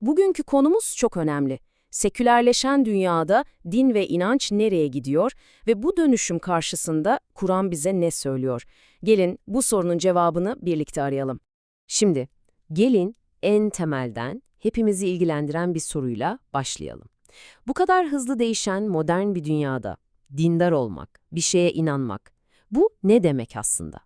Bugünkü konumuz çok önemli. Sekülerleşen dünyada din ve inanç nereye gidiyor ve bu dönüşüm karşısında Kur'an bize ne söylüyor? Gelin bu sorunun cevabını birlikte arayalım. Şimdi gelin en temelden hepimizi ilgilendiren bir soruyla başlayalım. Bu kadar hızlı değişen modern bir dünyada dindar olmak, bir şeye inanmak, bu ne demek aslında?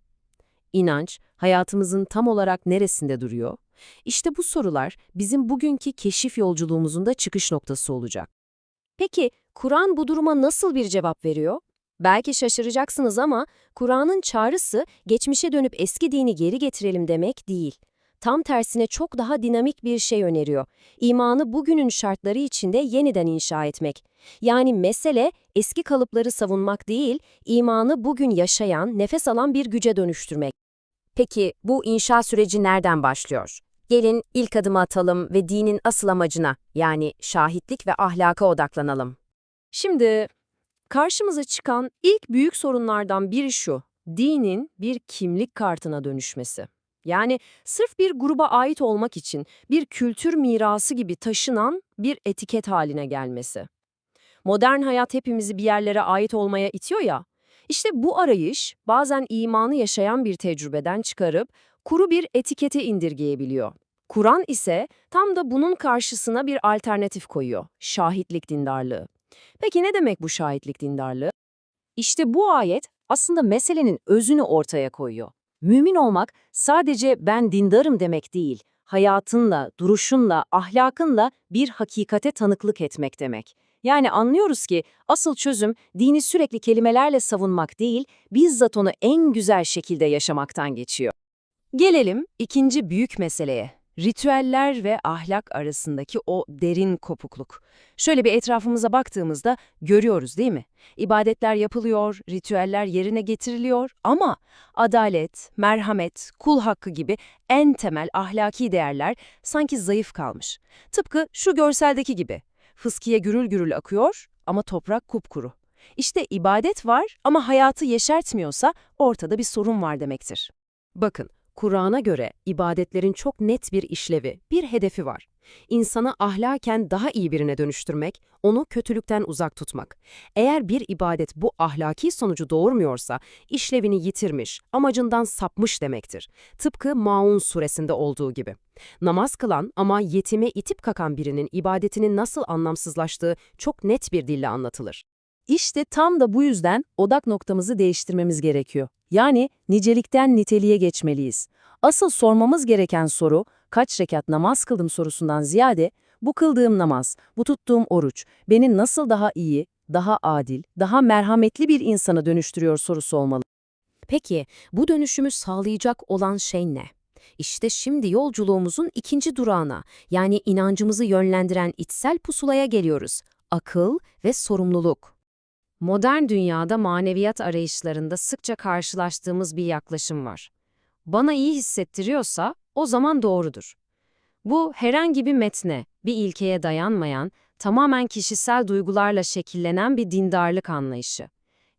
İnanç, hayatımızın tam olarak neresinde duruyor? İşte bu sorular bizim bugünkü keşif yolculuğumuzun da çıkış noktası olacak. Peki, Kur'an bu duruma nasıl bir cevap veriyor? Belki şaşıracaksınız ama Kur'an'ın çağrısı geçmişe dönüp eski dini geri getirelim demek değil. Tam tersine çok daha dinamik bir şey öneriyor. İmanı bugünün şartları içinde yeniden inşa etmek. Yani mesele eski kalıpları savunmak değil, imanı bugün yaşayan, nefes alan bir güce dönüştürmek. Peki bu inşa süreci nereden başlıyor? Gelin ilk adımı atalım ve dinin asıl amacına yani şahitlik ve ahlaka odaklanalım. Şimdi karşımıza çıkan ilk büyük sorunlardan biri şu. Dinin bir kimlik kartına dönüşmesi. Yani sırf bir gruba ait olmak için bir kültür mirası gibi taşınan bir etiket haline gelmesi. Modern hayat hepimizi bir yerlere ait olmaya itiyor ya. İşte bu arayış bazen imanı yaşayan bir tecrübeden çıkarıp kuru bir etikete indirgeyebiliyor. Kur'an ise tam da bunun karşısına bir alternatif koyuyor. Şahitlik dindarlığı. Peki ne demek bu şahitlik dindarlığı? İşte bu ayet aslında meselenin özünü ortaya koyuyor. Mümin olmak sadece ben dindarım demek değil, hayatınla, duruşunla, ahlakınla bir hakikate tanıklık etmek demek. Yani anlıyoruz ki asıl çözüm dini sürekli kelimelerle savunmak değil, bizzat onu en güzel şekilde yaşamaktan geçiyor. Gelelim ikinci büyük meseleye. Ritüeller ve ahlak arasındaki o derin kopukluk. Şöyle bir etrafımıza baktığımızda görüyoruz değil mi? İbadetler yapılıyor, ritüeller yerine getiriliyor ama adalet, merhamet, kul hakkı gibi en temel ahlaki değerler sanki zayıf kalmış. Tıpkı şu görseldeki gibi. Fıskiye gürül gürül akıyor ama toprak kupkuru. İşte ibadet var ama hayatı yeşertmiyorsa ortada bir sorun var demektir. Bakın, Kur'an'a göre ibadetlerin çok net bir işlevi, bir hedefi var. İnsanı ahlaken daha iyi birine dönüştürmek, onu kötülükten uzak tutmak. Eğer bir ibadet bu ahlaki sonucu doğurmuyorsa, işlevini yitirmiş, amacından sapmış demektir. Tıpkı Maun suresinde olduğu gibi. Namaz kılan ama yetime itip kakan birinin ibadetinin nasıl anlamsızlaştığı çok net bir dille anlatılır. İşte tam da bu yüzden odak noktamızı değiştirmemiz gerekiyor. Yani nicelikten niteliğe geçmeliyiz. Asıl sormamız gereken soru, kaç rekat namaz kıldım sorusundan ziyade, bu kıldığım namaz, bu tuttuğum oruç, beni nasıl daha iyi, daha adil, daha merhametli bir insana dönüştürüyor sorusu olmalı. Peki, bu dönüşümü sağlayacak olan şey ne? İşte şimdi yolculuğumuzun ikinci durağına, yani inancımızı yönlendiren içsel pusulaya geliyoruz. Akıl ve sorumluluk. Modern dünyada maneviyat arayışlarında sıkça karşılaştığımız bir yaklaşım var. Bana iyi hissettiriyorsa o zaman doğrudur. Bu herhangi bir metne, bir ilkeye dayanmayan, tamamen kişisel duygularla şekillenen bir dindarlık anlayışı.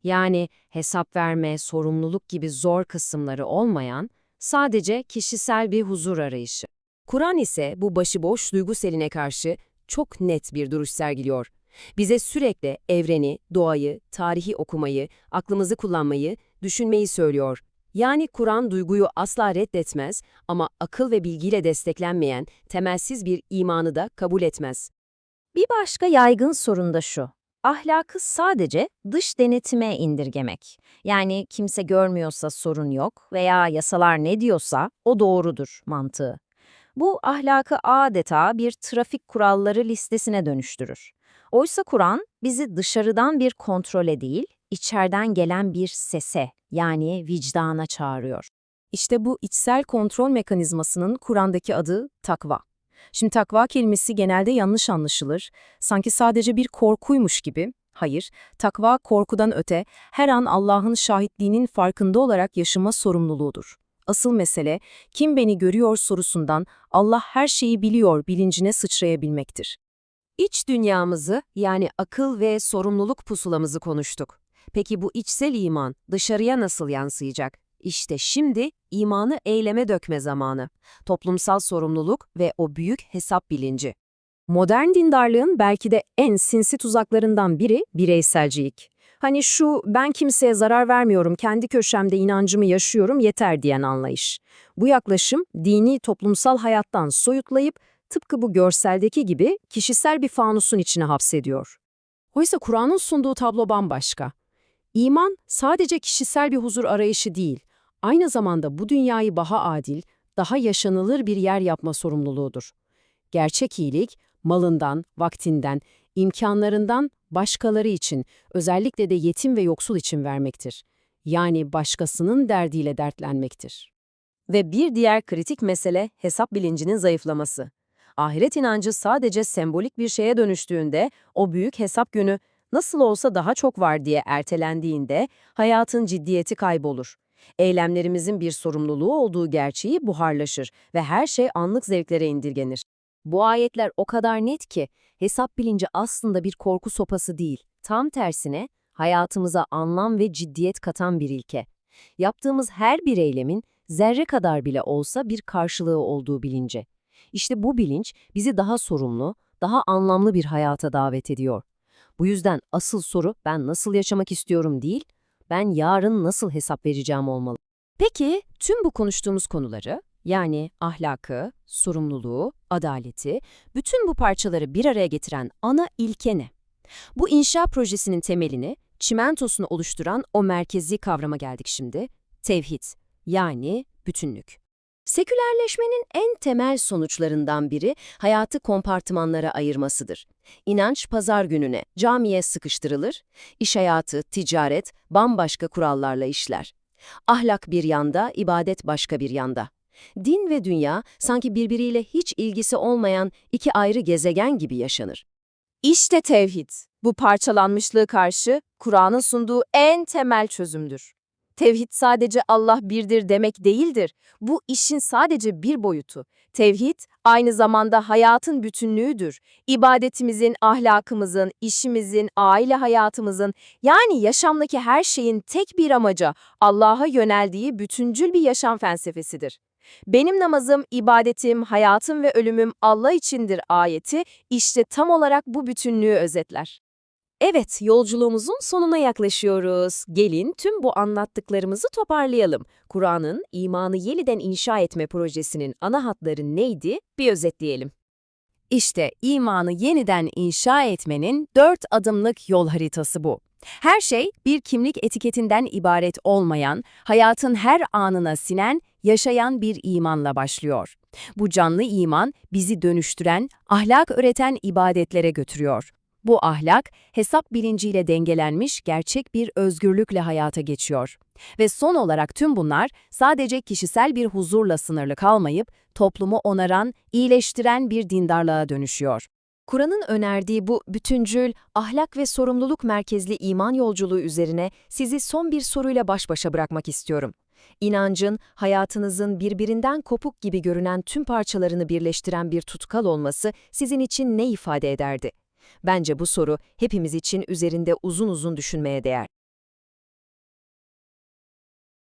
Yani hesap verme, sorumluluk gibi zor kısımları olmayan, sadece kişisel bir huzur arayışı. Kur'an ise bu başıboş duygu seline karşı çok net bir duruş sergiliyor. Bize sürekli evreni, doğayı, tarihi okumayı, aklımızı kullanmayı, düşünmeyi söylüyor. Yani Kur'an duyguyu asla reddetmez ama akıl ve bilgiyle desteklenmeyen temelsiz bir imanı da kabul etmez. Bir başka yaygın sorun da şu. Ahlakı sadece dış denetime indirgemek. Yani kimse görmüyorsa sorun yok veya yasalar ne diyorsa o doğrudur mantığı. Bu ahlakı adeta bir trafik kuralları listesine dönüştürür. Oysa Kur'an bizi dışarıdan bir kontrole değil, içeriden gelen bir sese yani vicdana çağırıyor. İşte bu içsel kontrol mekanizmasının Kur'an'daki adı takva. Şimdi takva kelimesi genelde yanlış anlaşılır. Sanki sadece bir korkuymuş gibi. Hayır, takva korkudan öte her an Allah'ın şahitliğinin farkında olarak yaşama sorumluluğudur. Asıl mesele kim beni görüyor sorusundan Allah her şeyi biliyor bilincine sıçrayabilmektir. İç dünyamızı yani akıl ve sorumluluk pusulamızı konuştuk. Peki bu içsel iman dışarıya nasıl yansıyacak? İşte şimdi imanı eyleme dökme zamanı. Toplumsal sorumluluk ve o büyük hesap bilinci. Modern dindarlığın belki de en sinsi tuzaklarından biri bireyselcilik. Hani şu ben kimseye zarar vermiyorum, kendi köşemde inancımı yaşıyorum yeter diyen anlayış. Bu yaklaşım dini toplumsal hayattan soyutlayıp tıpkı bu görseldeki gibi kişisel bir fanusun içine hapsediyor. Oysa Kur'an'ın sunduğu tablo bambaşka. İman sadece kişisel bir huzur arayışı değil, aynı zamanda bu dünyayı daha adil, daha yaşanılır bir yer yapma sorumluluğudur. Gerçek iyilik, malından, vaktinden, imkanlarından başkaları için, özellikle de yetim ve yoksul için vermektir. Yani başkasının derdiyle dertlenmektir. Ve bir diğer kritik mesele hesap bilincinin zayıflaması. Ahiret inancı sadece sembolik bir şeye dönüştüğünde, o büyük hesap günü nasıl olsa daha çok var diye ertelendiğinde hayatın ciddiyeti kaybolur. Eylemlerimizin bir sorumluluğu olduğu gerçeği buharlaşır ve her şey anlık zevklere indirgenir. Bu ayetler o kadar net ki hesap bilinci aslında bir korku sopası değil. Tam tersine hayatımıza anlam ve ciddiyet katan bir ilke. Yaptığımız her bir eylemin zerre kadar bile olsa bir karşılığı olduğu bilince. İşte bu bilinç bizi daha sorumlu, daha anlamlı bir hayata davet ediyor. Bu yüzden asıl soru ben nasıl yaşamak istiyorum değil, ben yarın nasıl hesap vereceğim olmalı. Peki tüm bu konuştuğumuz konuları, yani ahlakı, sorumluluğu, adaleti, bütün bu parçaları bir araya getiren ana ilke ne? Bu inşa projesinin temelini, çimentosunu oluşturan o merkezi kavrama geldik şimdi, tevhid, yani bütünlük. Sekülerleşmenin en temel sonuçlarından biri hayatı kompartımanlara ayırmasıdır. İnanç pazar gününe, camiye sıkıştırılır, iş hayatı, ticaret bambaşka kurallarla işler. Ahlak bir yanda, ibadet başka bir yanda. Din ve dünya sanki birbiriyle hiç ilgisi olmayan iki ayrı gezegen gibi yaşanır. İşte tevhid. Bu parçalanmışlığı karşı Kur'an'ın sunduğu en temel çözümdür. Tevhid sadece Allah birdir demek değildir. Bu işin sadece bir boyutu. Tevhid aynı zamanda hayatın bütünlüğüdür. İbadetimizin, ahlakımızın, işimizin, aile hayatımızın yani yaşamdaki her şeyin tek bir amaca Allah'a yöneldiği bütüncül bir yaşam felsefesidir. Benim namazım, ibadetim, hayatım ve ölümüm Allah içindir ayeti işte tam olarak bu bütünlüğü özetler. Evet, yolculuğumuzun sonuna yaklaşıyoruz. Gelin tüm bu anlattıklarımızı toparlayalım. Kur'an'ın imanı yeniden inşa etme projesinin ana hatları neydi? Bir özetleyelim. İşte imanı yeniden inşa etmenin dört adımlık yol haritası bu. Her şey bir kimlik etiketinden ibaret olmayan, hayatın her anına sinen, yaşayan bir imanla başlıyor. Bu canlı iman bizi dönüştüren, ahlak öğreten ibadetlere götürüyor. Bu ahlak, hesap bilinciyle dengelenmiş gerçek bir özgürlükle hayata geçiyor. Ve son olarak tüm bunlar sadece kişisel bir huzurla sınırlı kalmayıp, toplumu onaran, iyileştiren bir dindarlığa dönüşüyor. Kur'an'ın önerdiği bu bütüncül, ahlak ve sorumluluk merkezli iman yolculuğu üzerine sizi son bir soruyla baş başa bırakmak istiyorum. İnancın, hayatınızın birbirinden kopuk gibi görünen tüm parçalarını birleştiren bir tutkal olması sizin için ne ifade ederdi? Bence bu soru hepimiz için üzerinde uzun uzun düşünmeye değer.